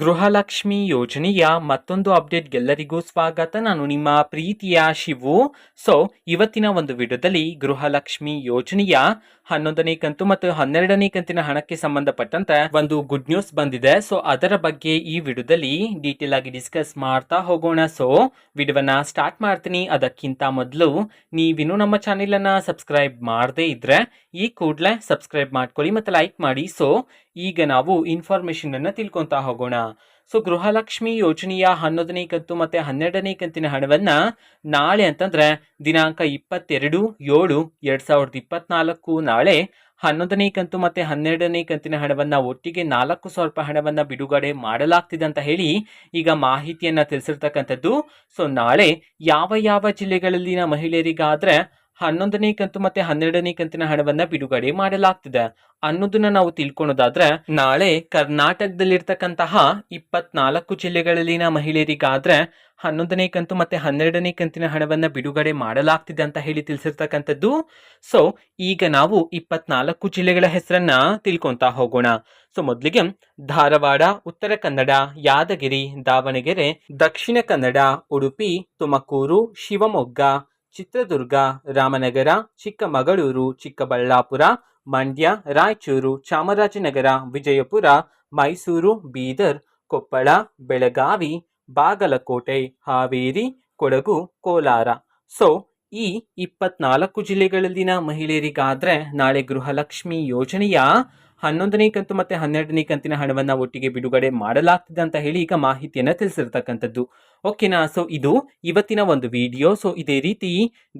ಗೃಹಲಕ್ಷ್ಮಿ ಯೋಜನೆಯ ಮತ್ತೊಂದು ಅಪ್ಡೇಟ್ಗೆಲ್ಲರಿಗೂ ಸ್ವಾಗತ. ನಾನು ನಿಮ್ಮ ಪ್ರೀತಿಯ ಶಿವು. ಸೊ ಇವತ್ತಿನ ಒಂದು ವಿಡಿಯೋದಲ್ಲಿ ಗೃಹಲಕ್ಷ್ಮಿ ಯೋಜನೆಯ ಹನ್ನೊಂದನೇ ಕಂತು ಮತ್ತು ಹನ್ನೆರಡನೇ ಕಂತಿನ ಹಣಕ್ಕೆ ಸಂಬಂಧಪಟ್ಟಂತೆ ಒಂದು ಗುಡ್ ನ್ಯೂಸ್ ಬಂದಿದೆ. ಸೊ ಅದರ ಬಗ್ಗೆ ಈ ವಿಡಿಯೋದಲ್ಲಿ ಡೀಟೇಲ್ ಆಗಿ ಡಿಸ್ಕಸ್ ಮಾಡ್ತಾ ಹೋಗೋಣ. ಸೊ ವಿಡಿಯೋವನ್ನ ಸ್ಟಾರ್ಟ್ ಮಾಡ್ತೀನಿ. ಅದಕ್ಕಿಂತ ಮೊದಲು ನೀವಿನ್ನೂ ನಮ್ಮ ಚಾನೆಲ್ ಅನ್ನ ಸಬ್ಸ್ಕ್ರೈಬ್ ಮಾಡದೇ ಇದ್ರೆ ಈ ಕೂಡಲೇ ಸಬ್ಸ್ಕ್ರೈಬ್ ಮಾಡ್ಕೊಳ್ಳಿ ಮತ್ತೆ ಲೈಕ್ ಮಾಡಿ. ಸೊ ಈಗ ನಾವು ಇನ್ಫಾರ್ಮೇಶನ್ ಅನ್ನ ತಿಳ್ಕೊಂತಾ ಹೋಗೋಣ. ಸೊ ಗೃಹಲಕ್ಷ್ಮಿ ಯೋಜನೆಯ ಹನ್ನೊಂದನೇ ಕಂತು ಮತ್ತೆ ಹನ್ನೆರಡನೇ ಕಂತಿನ ಹಣವನ್ನ ನಾಳೆ ಅಂತಂದ್ರೆ ದಿನಾಂಕ ಇಪ್ಪತ್ತೆರಡು, ಏಳು, ಎರಡ್ ಸಾವಿರದ ಇಪ್ಪತ್ನಾಲ್ಕು ನಾಳೆ ಹನ್ನೊಂದನೇ ಕಂತು ಮತ್ತೆ ಹನ್ನೆರಡನೇ ಕಂತಿನ ಹಣವನ್ನ ಒಟ್ಟಿಗೆ ನಾಲ್ಕು ಸಾವಿರ ರೂಪಾಯಿ ಹಣವನ್ನ ಬಿಡುಗಡೆ ಮಾಡಲಾಗ್ತಿದೆ ಅಂತ ಹೇಳಿ ಈಗ ಮಾಹಿತಿಯನ್ನ ತಿಳಿಸಿರ್ತಕ್ಕಂಥದ್ದು. ಸೊ ನಾಳೆ ಯಾವ ಯಾವ ಜಿಲ್ಲೆಗಳಲ್ಲಿನ ಮಹಿಳೆಯರಿಗಾದ್ರೆ ಹನ್ನೊಂದನೇ ಕಂತು ಮತ್ತೆ ಹನ್ನೆರಡನೇ ಕಂತಿನ ಹಣವನ್ನ ಬಿಡುಗಡೆ ಮಾಡಲಾಗ್ತಿದೆ. ಅನ್ನೋದನ್ನ ನಾವು ತಿಳ್ಕೊಳೋದಾದ್ರೆ, ನಾಳೆ ಕರ್ನಾಟಕದಲ್ಲಿರ್ತಕ್ಕಂತಹ ಇಪ್ಪತ್ನಾಲ್ಕು ಜಿಲ್ಲೆಗಳಲ್ಲಿನ ಮಹಿಳೆಯರಿಗಾದ್ರೆ ಹನ್ನೊಂದನೇ ಕಂತು ಮತ್ತೆ ಹನ್ನೆರಡನೇ ಕಂತಿನ ಹಣವನ್ನ ಬಿಡುಗಡೆ ಮಾಡಲಾಗ್ತಿದೆ ಅಂತ ಹೇಳಿ ತಿಳಿಸಿರ್ತಕ್ಕಂಥದ್ದು. ಸೊ ಈಗ ನಾವು ಇಪ್ಪತ್ನಾಲ್ಕು ಜಿಲ್ಲೆಗಳ ಹೆಸರನ್ನ ತಿಳ್ಕೊಂತಾ ಹೋಗೋಣ. ಸೊ ಮೊದಲಿಗೆ ಧಾರವಾಡ, ಉತ್ತರ ಕನ್ನಡ, ಯಾದಗಿರಿ, ದಾವಣಗೆರೆ, ದಕ್ಷಿಣ ಕನ್ನಡ, ಉಡುಪಿ, ತುಮಕೂರು, ಶಿವಮೊಗ್ಗ ಚಿತ್ರದುರ್ಗ, ರಾಮನಗರ, ಚಿಕ್ಕಮಗಳೂರು, ಚಿಕ್ಕಬಳ್ಳಾಪುರ, ಮಂಡ್ಯ, ರಾಯಚೂರು, ಚಾಮರಾಜನಗರ, ವಿಜಯಪುರ, ಮೈಸೂರು, ಬೀದರ್, ಕೊಪ್ಪಳ, ಬೆಳಗಾವಿ, ಬಾಗಲಕೋಟೆ, ಹಾವೇರಿ, ಕೊಡಗು, ಕೋಲಾರ. ಸೊ ಈ ಇಪ್ಪತ್ನಾಲ್ಕು ಜಿಲ್ಲೆಗಳಲ್ಲಿನ ಮಹಿಳೆಯರಿಗಾದರೆ ನಾಳೆ ಗೃಹಲಕ್ಷ್ಮಿ ಯೋಜನೆಯ ಹನ್ನೊಂದನೇ ಕಂತು ಮತ್ತೆ ಹನ್ನೆರಡನೇ ಕಂತಿನ ಹಣವನ್ನ ಒಟ್ಟಿಗೆ ಬಿಡುಗಡೆ ಮಾಡಲಾಗ್ತಿದೆ ಅಂತ ಹೇಳಿ ಈಗ ಮಾಹಿತಿಯನ್ನ ತಿಳಿಸಿರ್ತಕ್ಕಂಥದ್ದು. ಓಕೆನಾ ಸೊ ಇದು ಇವತ್ತಿನ ಒಂದು ವಿಡಿಯೋ ಸೊ ಇದೇ ರೀತಿ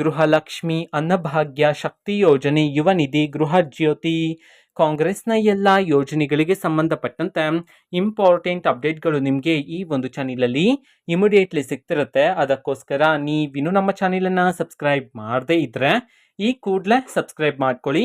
ಗೃಹಲಕ್ಷ್ಮಿ ಅನ್ನಭಾಗ್ಯ ಶಕ್ತಿ ಯೋಜನೆ, ಯುವ ನಿಧಿ, ಗೃಹ ಜ್ಯೋತಿ, ಕಾಂಗ್ರೆಸ್ನ ಎಲ್ಲ ಯೋಜನೆಗಳಿಗೆ ಸಂಬಂಧಪಟ್ಟಂತೆ ಇಂಪಾರ್ಟೆಂಟ್ ಅಪ್ಡೇಟ್ಗಳು ನಿಮಗೆ ಈ ಒಂದು ಚಾನಲಲ್ಲಿ ಇಮಿಡಿಯೇಟ್ಲಿ ಸಿಗ್ತಿರುತ್ತೆ. ಅದಕ್ಕೋಸ್ಕರ ನೀವಿನ್ನೂ ನಮ್ಮ ಚಾನಲನ್ನು ಸಬ್ಸ್ಕ್ರೈಬ್ ಮಾಡದೇ ಇದ್ದರೆ ಈ ಕೂಡಲೇ ಸಬ್ಸ್ಕ್ರೈಬ್ ಮಾಡ್ಕೊಳ್ಳಿ.